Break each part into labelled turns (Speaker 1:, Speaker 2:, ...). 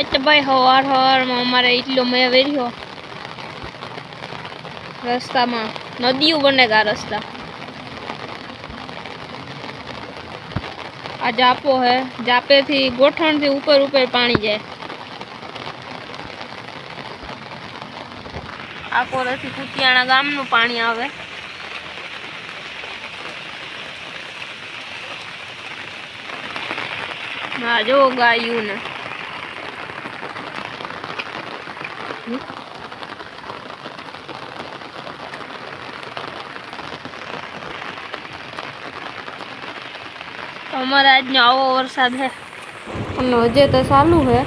Speaker 1: એટલે ભાઈ હવાર હવારમાં અમારે એટલો મેં વેર્યો. રસ્તામાં નદીઓ બને ગા રસ્તા. આ જાપો હે, જાપેથી ગોઠણથી ઉપર ઉપર પાણી જાય. આ કોરેથી કુતિયાણા ગામનું પાણી આવે. હા જો ગાયું ને. અમારે આજનો આવો વરસાદ હે અને હજે તો ચાલુ હે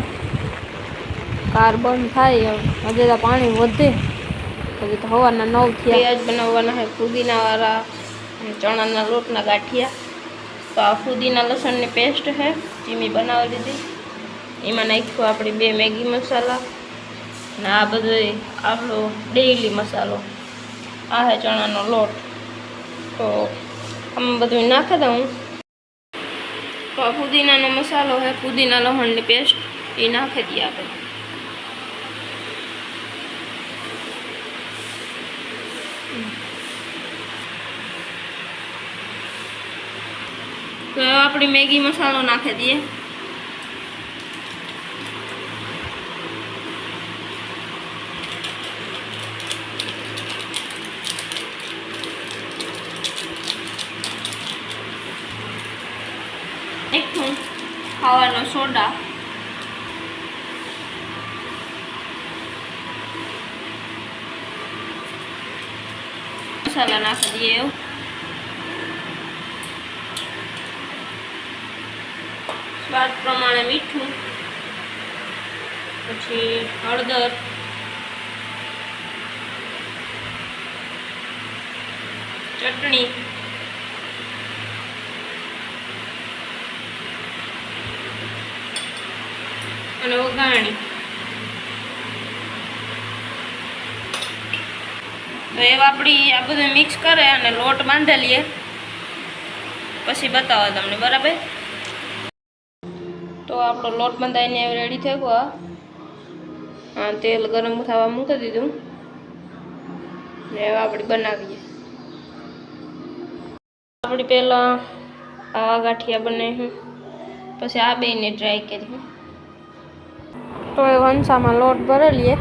Speaker 1: કાર બંધ થાય હવે હજે તો પાણી વધે। હજી તો હવાના નવ થયા। આજ બનાવવાના હે ફુદીનાવાળા અને ચણાના લોટના ગાંઠિયા। તો આ ફુદીના લસણની પેસ્ટ છે જે મેં બનાવી લીધી એમાં નાખ્યું આપણી બે મેગી મસાલા। અને આ બધો આપણો ડેઈલી મસાલો. આ હે ચણાનો લોટ. તો આમાં બધું નાખી દઉં. તો આ ફુદીનાનો મસાલો છે ફુદીના લહણની પેસ્ટ એ નાખી દઈએ આપણે. તો આપણી મેગી મસાલો નાખી દઈએ. ખાવાનો સોડા. મસાલા નાખી દઈએ એવું. સ્વાદ પ્રમાણે મીઠું. પછી હળદર. ચટણી. અને વઘાણી તો એવા આપણી આ બધું મિક્સ કરે અને લોટ બાંધી લઈએ પછી બતાવો તમને, બરાબર? તો આપણો લોટ બંધાઈને રેડી થઈ ગયો. હા, તેલ ગરમ થવા મૂકી દીધું. ને હવે આપણે બનાવીએ. આપણી પહેલાં આવા ગાંઠિયા બનાવી. પછી આ બેને ટ્રાય કરી. તો એ વંસામાં લોટ ભરી લઈએ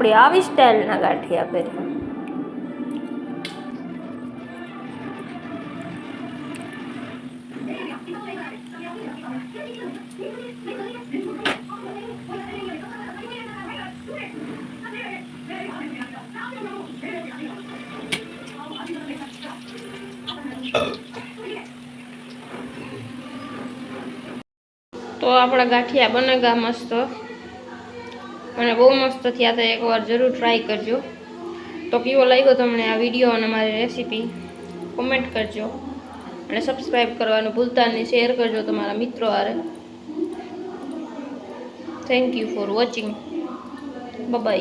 Speaker 1: આપણે આવી સ્ટાઇલના ગાંઠિયા કરીએ તો આપણા ગાંઠિયા બને ગયા મસ્ત. અને બહુ મસ્ત થયા હતા. એકવાર જરૂર ટ્રાય કરજો. તો કેવો લાગ્યો તમને આ વીડિયો અને મારી રેસીપી કોમેન્ટ કરજો. અને સબસ્ક્રાઈબ કરવાનું ભૂલતા નહીં. શેર કરજો તમારા મિત્રો હારે. Thank you for watching bye